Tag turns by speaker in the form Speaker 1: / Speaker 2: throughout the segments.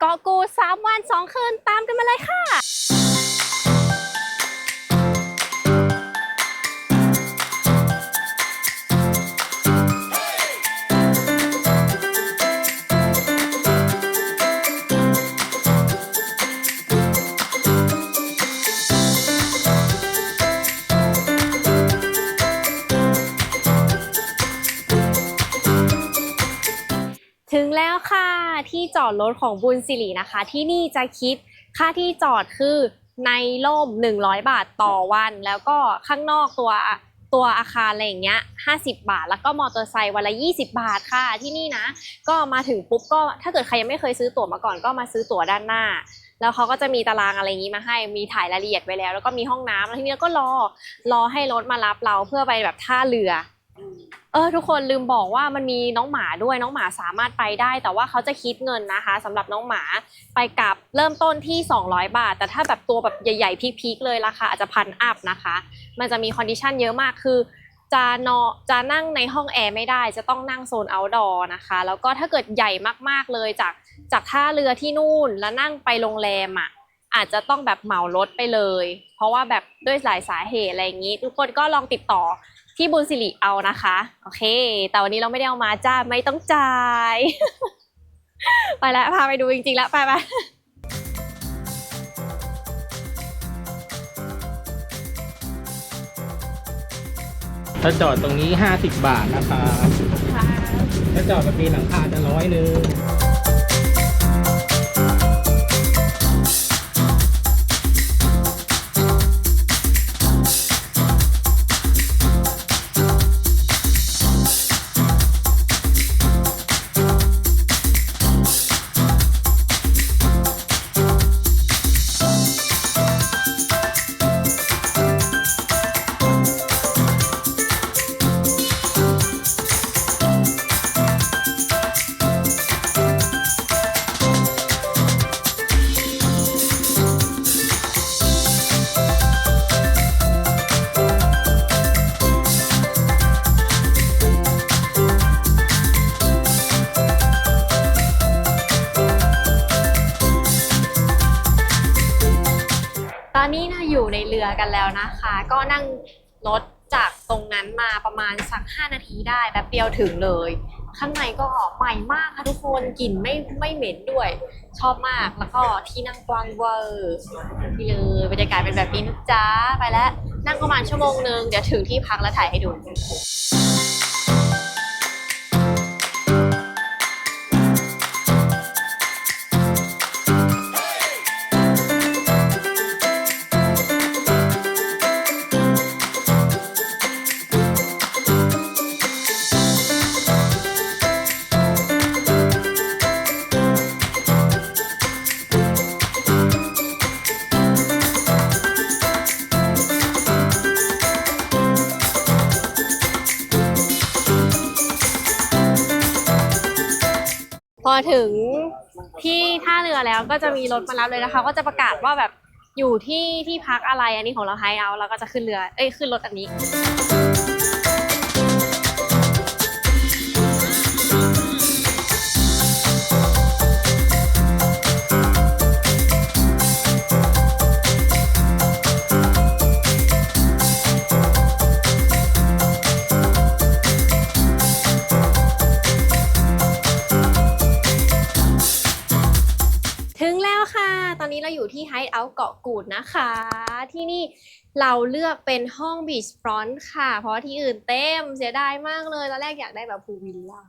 Speaker 1: เกาะกู 3 วัน 2 คืนตามกันมาเลยค่ะ จอดรถของบุญสิรินะคะ ที่นี่จะคิดค่าที่จอดคือในร่ม 100 บาทต่อวัน แล้วก็ข้างนอกตัวตัวอาคารอะไรอย่างเงี้ย50 บาท แล้วก็มอเตอร์ไซค์วันละ 20 บาทค่ะที่นี่นะ ก็มาถึงปุ๊บก็ถ้าเกิดใครยังไม่เคยซื้อตั๋วมาก่อนก็มาซื้อตั๋วด้านหน้า แล้วเขาก็จะมีตารางอะไรอย่างนี้มาให้ มีถ่ายรายละเอียดไว้แล้ว แล้วก็มีห้องน้ำแล้วทีนี้ก็รอรอให้รถมารับเราเพื่อไปแบบท่าเรือ เออทุกคนลืมบอกว่ามันมีน้องหมาด้วยน้องหมาสามารถไปได้ แต่ว่าเขาจะคิดเงินนะคะสำหรับน้องหมาไปกลับเริ่มต้นที่ 200 บาท แต่ถ้าแบบตัวแบบใหญ่ ๆพีคๆเลยราคาอาจจะพันอัพนะคะ มันจะมีคอนดิชันเยอะมากคือจะนอจะนั่งในห้องแอร์ไม่ได้ จะต้องนั่งโซน outdoor นะคะ แล้วก็ถ้าเกิดใหญ่มากๆเลยจากจากท่าเรือที่นู่นแล้วนั่งไปโรงแรมอะอาจจะต้องแบบเหมารถไปเลย เพราะว่าแบบด้วยหลายสาเหตุอะไรอย่างนี้ ทุกคนก็ลองติดต่อ ที่บุญสิริเอานะคะ โอเค แต่วันนี้เราไม่ได้เอามาจ้าไม่ต้องจ่าย ไปแล้วพาไปดูจริงๆแล้วไปไป
Speaker 2: ถ้าจอดตรงนี้ 50 บาทนะครับถ้าจอดแบบมีหลังคาจะร้อยหนึ่ง
Speaker 1: กันแล้วนะคะ ก็นั่งรถจากตรงนั้นมาประมาณสัก 5 นาทีได้แป๊บเดียวถึงเลย ข้างในก็ใหม่มากค่ะทุกคนกลิ่นไม่ไม่เหม็นด้วย ชอบมากแล้วก็ที่นั่งกว้างเวอร์นี่เลยบรรยากาศเป็นแบบนี้นะจ๊ะไปแล้วนั่งประมาณชั่วโมงนึงเดี๋ยวถึงที่พักแล้วถ่ายให้ดู ถึงที่ท่าเรือแล้วก็จะมีรถมารับเลยนะคะ ก็จะประกาศว่าแบบอยู่ที่ที่พักอะไรอันนี้ของเราไฮเอาแล้วก็จะขึ้นเรือ เอ้ยขึ้นรถอันนี้าท์เกาะกูดนะคะ ที่นี่เราเลือกเป็นห้องบีชฟรอนต์ค่ะ เพราะที่อื่นเต็มเสียดายมากเลยตอนแรกอยากได้แบบพูลวิลล่า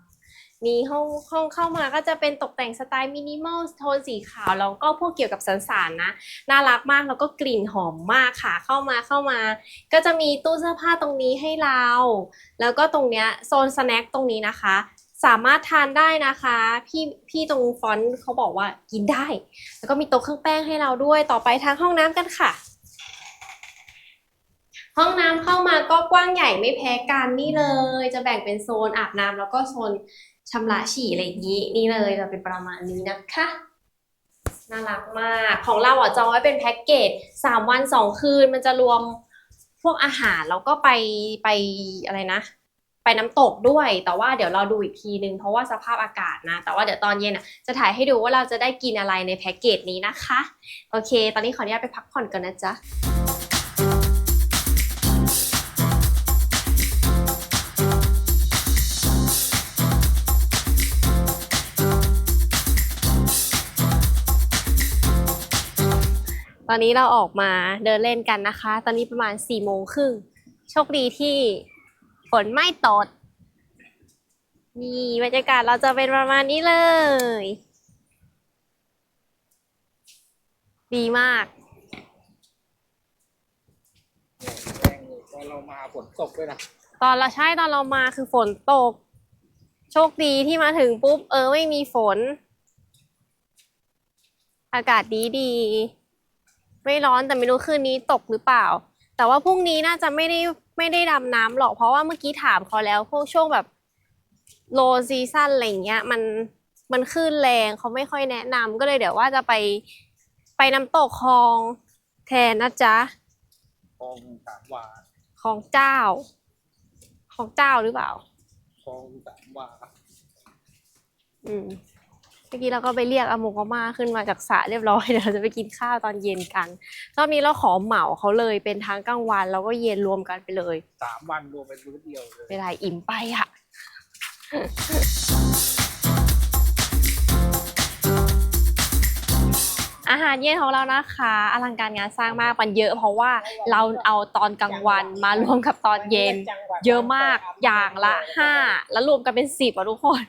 Speaker 1: มีห้องห้องเข้ามาก็จะเป็นตกแต่งสไตล์มินิมอลโทนสีขาวแล้วก็พวกเกี่ยวกับสันสานนะ น่ารักมากแล้วก็กลิ่นหอมมากค่ะเข้ามาเข้ามา ก็จะมีตู้เสื้อผ้าตรงนี้ให้เรา แล้วก็ตรงเนี้ยโซนสแน็คตรงนี้นะคะ สามารถทานได้นะคะ พี่พี่ตรงฟอนต์เขาบอกว่ากินได้ แล้วก็มีโต๊ะเครื่องแป้งให้เราด้วยต่อไปทางห้องน้ำกันค่ะ ห้องน้ำเข้ามาก็กว้างใหญ่ไม่แพ้กันนี่เลย จะแบ่งเป็นโซนอาบน้ำแล้วก็โซนชำระฉี่อะไรอย่างนี้นี่เลยจะเป็นประมาณนี้นะคะน่ารักมาก ของเราอะจองไว้เป็นแพ็กเกจสามวันสองคืน มันจะรวมพวกอาหารแล้วก็ไปไปอะไรนะ ไปน้ำตกด้วย แต่ว่าเดี๋ยวเราดูอีกทีนึงเพราะว่าสภาพอากาศนะ แต่ว่าเดี๋ยวตอนเย็นอะจะถ่ายให้ดูว่าเราจะได้กินอะไรในแพ็กเกจนี้นะคะ โอเค ตอนนี้ขออนุญาตไปพักผ่อนก่อนนะจ๊ะตอนนี้เราออกมาเดินเล่นกันนะคะ ตอนนี้ประมาณสี่โมงครึ่ง โชคดีที่ ฝนไม่ตกนี่บรรยากาศเราจะเป็นประมาณนี้เลย ดีมาก
Speaker 2: แรงอยู่ตอนเรามาฝนตกด้วยนะ
Speaker 1: ตอนเราใช่ตอนเรามาคือฝนตก โชคดีที่มาถึงปุ๊บ เออไม่มีฝน อากาศดีดี ไม่ร้อนแต่ไม่รู้คืนนี้ตกหรือเปล่า แต่ว่าพรุ่งนี้น่าจะไม่ได้ ไม่ได้ดำน้ำหรอกเพราะว่าเมื่อกี้ถามเขาแล้วพวกช่วงแบบโลซีซั่นอะไรอย่างเงี้ย มันมันคลื่นแรงเขาไม่ค่อยแนะนำก็เลยเดี๋ยวว่าจะไปไปน้ำตกคลองแทนนะจ๊ะ
Speaker 2: คลองสามวา
Speaker 1: ของเจ้าของเจ้าหรือเปล่า
Speaker 2: คลองสามวา
Speaker 1: อืม เมื่อกี้เราก็ไปเรียกอามุกอาม่าขึ้นมาจากสระเรียบร้อยเดี๋ยวเราจะไปกินข้าวตอนเย็นกันรอบนี้เราขอเหมาเขาเลยเป็นทั้งกลางวันแล้วก็เย็นรวมกันไปเลย
Speaker 2: สามวันรวมเป็นมื้อเดียวเลย
Speaker 1: เวลาอิ่มไปอะอาหารเย็นของเรานะคะอลังการงานสร้างมากมันเยอะ เพราะว่าเราเอาตอนกลางวันมารวมกับตอนเย็น เยอะมากอย่างละห้าแล้วรวมกันเป็นสิบอะทุกคน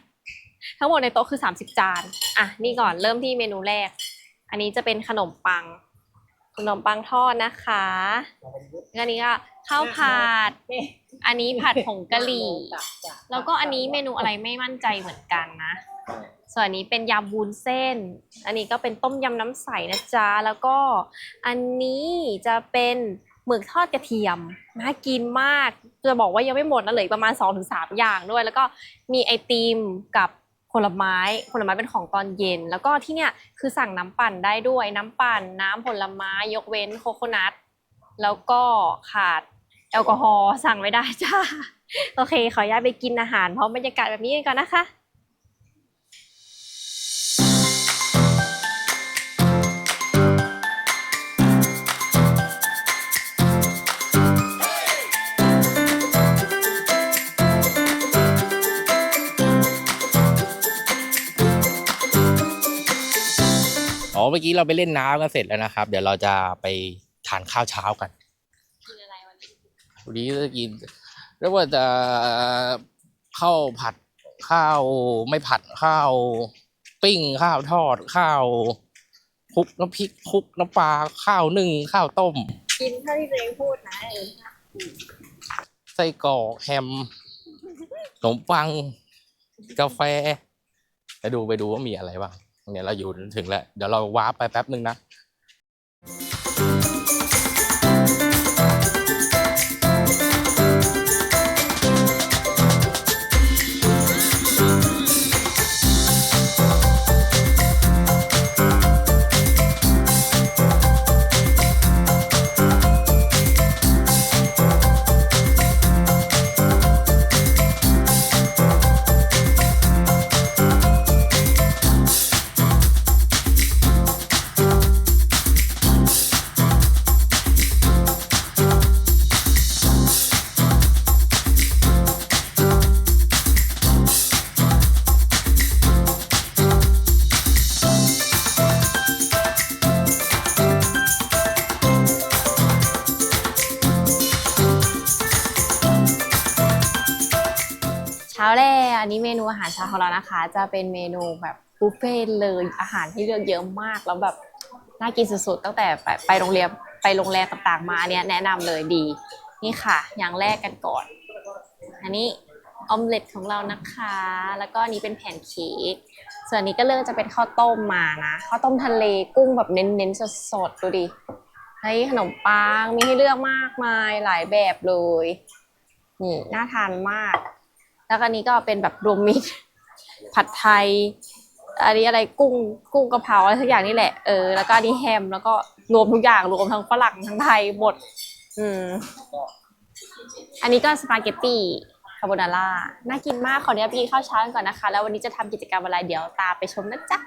Speaker 1: ทั้งหมดในโต๊ะคือสามสิบจาน อะ นี่ก่อนเริ่มที่เมนูแรก อันนี้จะเป็นขนมปัง ขนมปังทอดนะคะอันนี้ก็ข้าวผัด อันนี้ผัดผงกะหรี่ แล้วก็อันนี้เมนูอะไรไม่มั่นใจเหมือนกันนะ ส่วนอันนี้เป็นยำวุ้นเส้น อันนี้ก็เป็นต้มยำน้ำใสนะจ๊ะ แล้วก็อันนี้จะเป็นหมึกทอดกระเทียมน่ากินมาก จะบอกว่ายังไม่หมดนะเหลือประมาณ2อถึงสอย่างด้วย แล้วก็มีไอติมกับ ผลไม้ผลไม้เป็นของตอนเย็น แล้วก็ที่เนี่ยคือสั่งน้ำปั่นได้ด้วยน้ำปั่น น้ำผลไม้ยกเว้นโคโคนัทแล้วก็ขาดแอลกอฮอล์สั่งไม่ได้จ้า โอเค ขออนุญาตไปกินอาหารพร้อมบรรยากาศแบบนี้กันก่อนนะคะ
Speaker 2: อ๋อเมื่อกี้เราไปเล่นน้ำกันเสร็จแล้วนะครับ เดี๋ยวเราจะไปทานข้าวเช้ากัน
Speaker 1: กินอะไรวันนี้
Speaker 2: วันนี้จะกินเรียกว่าจะข้าวผัดข้าวไม่ผัดข้าวปิ้งข้าวทอดข้าวคลุกน้ำพริกคลุกน้ำปลาข้าวนึ่งข้าวต้ม
Speaker 1: กินเท่าที่ตัวเองพูดนะเออ
Speaker 2: ไส้กรอกแฮมขนมปัง กาแฟไปดูไปดูว่ามีอะไรบ้าง เนี่ยเราอยู่ถึงแล้ว เดี๋ยวเราวาร์ปไปแป๊บหนึ่งนะ
Speaker 1: หารเช้าของเรานะคะ จะเป็นเมนูแบบบุฟเฟ่ต์เลยอาหารที่เลือกเยอะมากแล้วแบบน่ากินสุดๆตั้งแต่ไปไปโรงเรียนไปโรงแรมต่างๆ มาอันเนี้ยแนะนำเลยดี นี่ค่ะ อย่างแรกกันก่อน อันนี้ออมเล็ตของเรานะคะ แล้วก็นนี้เป็นแผ่นเค้กส่วนนี้ก็เริ่มจะเป็นข้าวต้มมานะข้าวต้มทะเลกุ้งแบบเน้นๆสดๆดูดิเฮ้ยขนมปังมีให้เลือกมากมายหลายแบบเลยนี่น่าทานมาก แล้วก็อันนี้ก็เป็นแบบรวมมิตรผัดไทย อันนี้อะไรกุ้งกุ้งกะเพราอะไรทุกอย่างนี่แหละเออแล้วก็อันนี้แฮมแล้วก็รวมทุกอย่างรวมทั้งฝรั่งทั้งไทยหมด อืม อันนี้ก็สปาเกตตี้คาโบนาร่าน่ากินมากขออนุญาตไปกินข้าวเช้ากันก่อนนะคะ แล้ววันนี้จะทำกิจกรรมอะไรเดี๋ยวตามไปชมนะจ๊ะ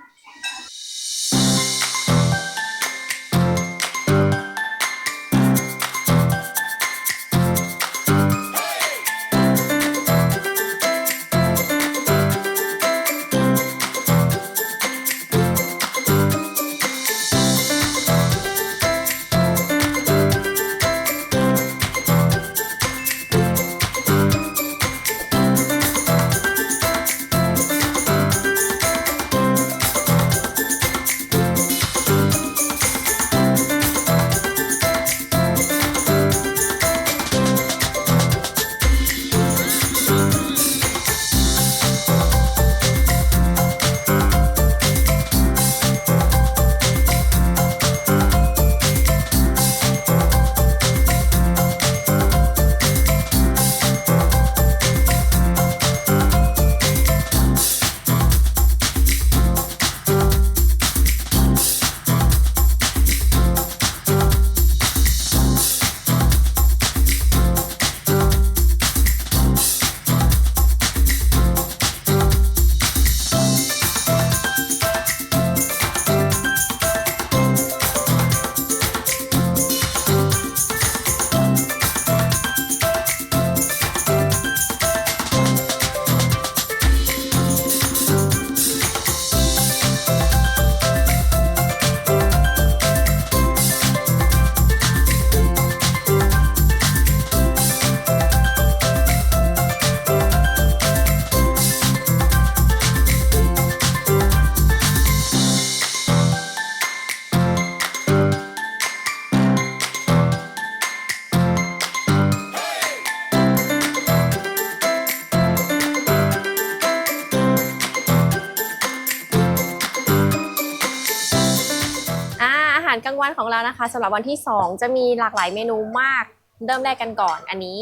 Speaker 1: กลางวันของเรานะคะสำหรับวันที่ 2 จะมีหลากหลายเมนูมาก เริ่มแรกกันก่อน อันนี้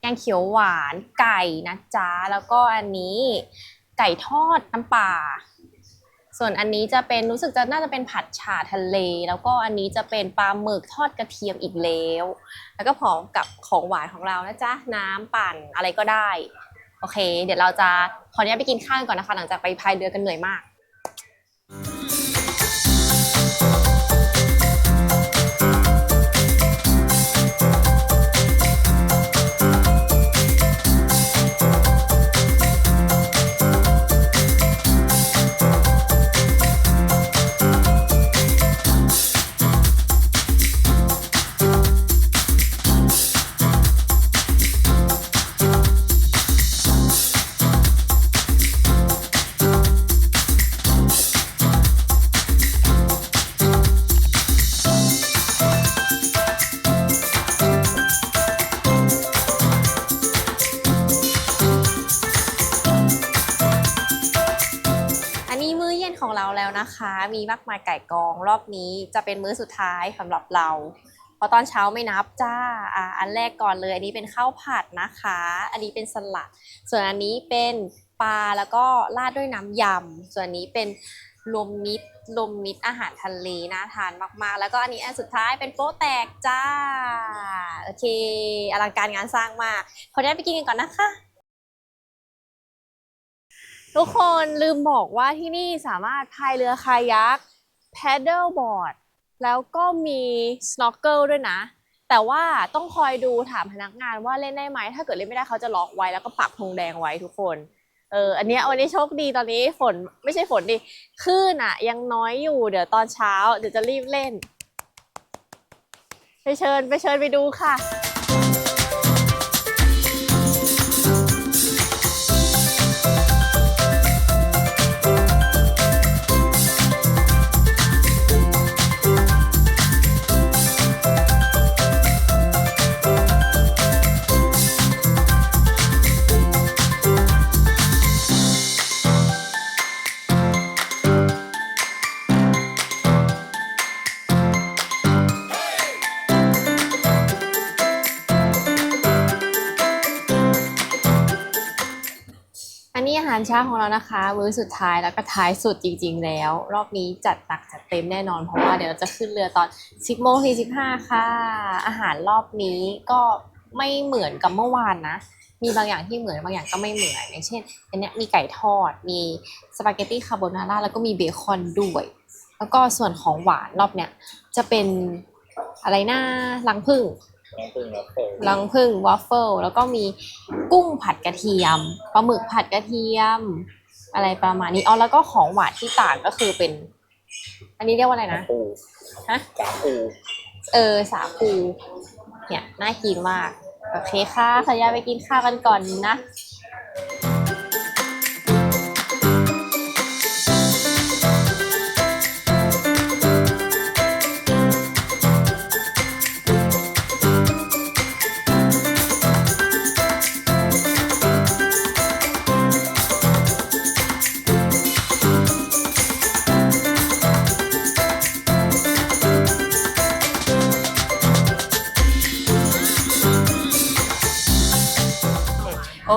Speaker 1: แกงเขียวหวานไก่นะจ๊ะแล้วก็อันนี้ไก่ทอดน้ำปลาส่วนอันนี้จะเป็นรู้สึกจะน่าจะเป็นผัดฉ่าทะเล แล้วก็อันนี้จะเป็นปลาหมึกทอดกระเทียมอีกแล้ว แล้วก็พร้อมกับของหวานของเรานะจ๊ะน้ำปั่นอะไรก็ได้ โอเค เดี๋ยวเราจะขออนุญาตไปกินข้าวก่อนนะคะ หลังจากไปพายเรือกันเหนื่อยมาก มีมากมายไก่กองรอบนี้จะเป็นมื้อสุดท้ายสำหรับเราเพราะตอนเช้าไม่นับจ้าอ่าอันแรกก่อนเลยอันนี้เป็นข้าวผัดนะคะ อันนี้เป็นสลัด ส่วนอันนี้เป็นปลาแล้วก็ราดด้วยน้ำยำส่วนนี้เป็นรวมมิตรรวมมิตรอาหารทะเลน่าทานมากๆ แล้วก็อันนี้อันสุดท้ายเป็นโป๊ะแตกจ้า โอเค อลังการงานสร้างมากขออนุญาตไปกินกันก่อนนะคะ ทุกคนลืมบอกว่าที่นี่สามารถพายเรือคายัก paddle board แล้วก็มี snorkel ด้วยนะ แต่ว่าต้องคอยดูถามพนักงานว่าเล่นได้ไหม ถ้าเกิดเล่นไม่ได้เขาจะล็อกไว้แล้วก็ปักธงแดงไว้ทุกคน เออ อันนี้วันนี้โชคดีตอนนี้ฝนไม่ใช่ฝนดิคลื่นอะยังน้อยอยู่ เดี๋ยวตอนเช้าเดี๋ยวจะรีบเล่น ไปเชิญไปเชิญไปดูค่ะ หารเช้าของเรานะคะ มื้อสุดท้ายแล้วก็ท้ายสุดจริง ๆ แล้ว รอบนี้จัดหนักจัดเต็มแน่นอนเพราะว่าเดี๋ยวเราจะขึ้นเรือตอน 10โมง45ค่ะ อาหารรอบนี้ก็ไม่เหมือนกับเมื่อวานนะ มีบางอย่างที่เหมือนบางอย่างก็ไม่เหมือนอย่างเช่นอันนี้มีไก่ทอด มีสปาเกตตี้คาโบนาร่าแล้วก็มีเบคอนด้วย แล้วก็ส่วนของหวานรอบเนี้ยจะเป็นอะไรนะรังผึ้ง
Speaker 2: น้องพึ่งแล้วเปิด
Speaker 1: รังผึ้งวอฟเฟิลแล้วก็มีกุ้งผัดกระเทียมปลาหมึกผัดกระเทียม อะไรประมาณนี้อ๋อแล้วก็ของหวานที่ต่างก็คือเป็น อันนี้เรียกว่าอะไรนะ
Speaker 2: ปู
Speaker 1: ฮะ
Speaker 2: กาปู
Speaker 1: เออสาคูเนี่ยน่ากินมากโอเคค่ะขออนุญาตไปกินข้าวกันก่อนนะ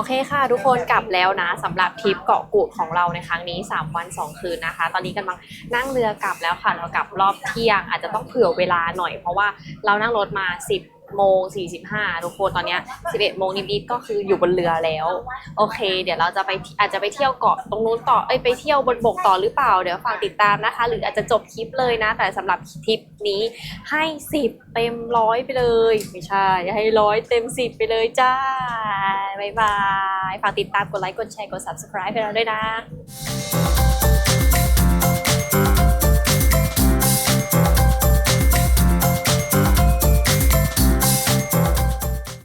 Speaker 1: เคค่ะทุกคนกลับแล้วนะสำหรับทริปเกาะกูดของเราในครั้งนี้ 3 วัน 2 คืนนะคะ ตอนนี้กำลังนั่งเรือกลับแล้วค่ะ เรากลับรอบเที่ยง อาจจะต้องเผื่อเวลาหน่อยเพราะว่าเรานั่งรถมา 10 โมง45 ทุกคนตอนเนี้ย11 โมงนิดๆก็คืออยู่บนเรือแล้ว โอเค เดี๋ยวเราจะไปอาจจะไปเที่ยวเกาะตรงนู้นต่อเอ้ยไปเที่ยวบนบกต่อหรือเปล่า เดี๋ยวฝากติดตามนะคะ หรืออาจจะจบคลิปเลยนะ แต่สำหรับทริปนี้ให้ 10 เต็มร้อยไปเลย ไม่ใช่ให้ร้อยเต็ม 10 ไปเลยจ้าบ๊ายบายฝากติดตามกดไลค์กดแชร์กด subscribe ให้เราด้วยนะ